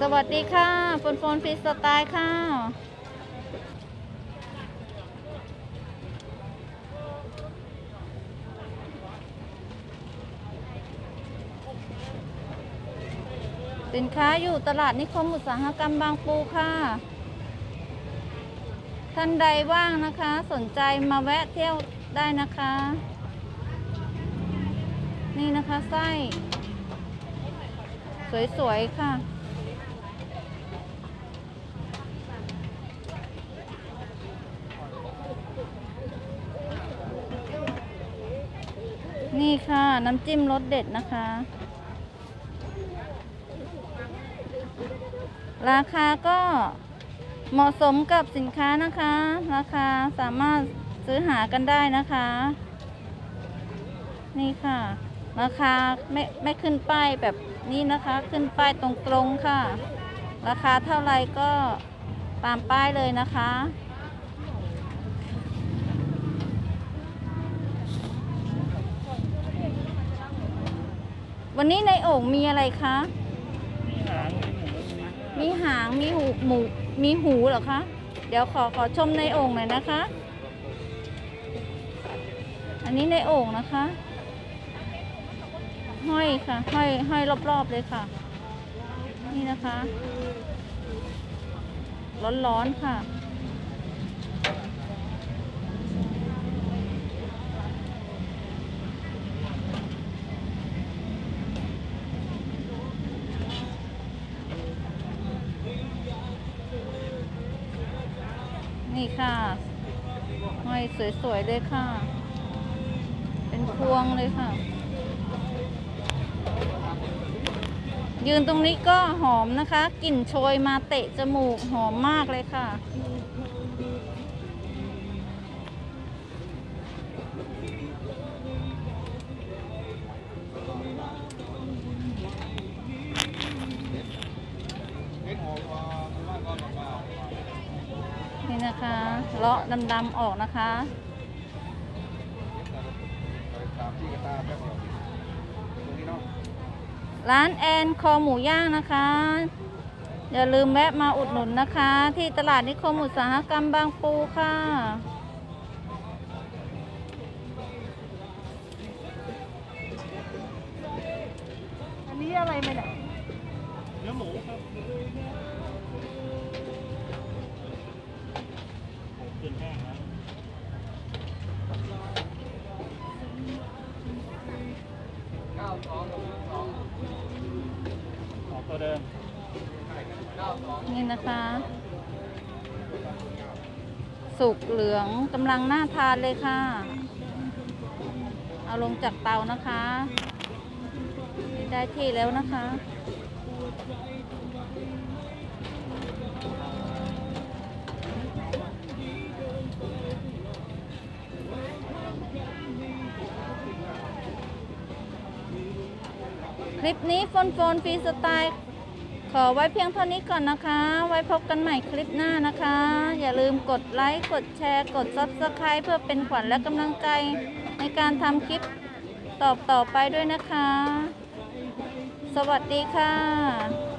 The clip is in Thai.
สวัสดีค่ะโฟนฟนฟรีสไตล์ค่ะ สินค้าอยู่ตลาดนิคมอุตสาหกรรมบางปูค่ะ ท่านใดว่างนะคะ สนใจมาแวะเที่ยวได้นะคะ นี่นะคะไส้ สวย ๆ ค่ะ นี่ค่ะ น้ำจิ้มรสเด็ดนะคะ ราคาก็เหมาะสมกับสินค้านะคะ ราคาสามารถซื้อหากันได้นะคะ นี่ค่ะ ราคาไม่ไม่ขึ้นป้ายแบบนี้นะคะ ขึ้นป้ายตรงๆค่ะ ราคาเท่าไหร่ก็ตามป้ายเลยนะคะ วันนี้ในโอ่งมีอะไรคะมีหางมีหูหมูมีหูเหรอคะ เดี๋ยวขอขอชมในโอ่งหน่อยนะคะ อันนี้ในโอ่งนะคะ ห้อยค่ะ ห้อยห้อยรอบๆเลยค่ะ นี่นะคะ ร้อนๆค่ะ นี่ค่ะห้อยสวยๆเลยค่ะ เป็นพวงเลยค่ะ ยืนตรงนี้ก็หอมนะคะ กลิ่นโชยมาเตะจมูกหอมมากเลยค่ะ นี่นะคะเลาะดำๆออกนะคะร้านแอนคอหมูย่างนะคะ อย่าลืมแวะมาอุดหนุนนะคะ ที่ตลาดนิคมอุตสาหกรรมบางปูค่ะ อันนี้อะไรไหมเนี่ยเนื้อหมูครับ ขึ้นแห้งแล้วเก้าสออกตัวเดิมนี่นะคะ สุกเหลืองกำลังน่าทานเลยค่ะ เอาลงจากเตานะคะ ได้ที่แล้วนะคะ ลิปนี้โฟนโฟนฟรีสไตล์ขอไว้เพียงเท่านี้ก่อนนะคะ ไว้พบกันใหม่คลิปหน้านะคะ อย่าลืมกดไลค์ กดแชร์ กด Subscribe เพื่อเป็นขวัญและกำลังใจในการทำคลิปตอบต่อไปด้วยนะคะ สวัสดีค่ะ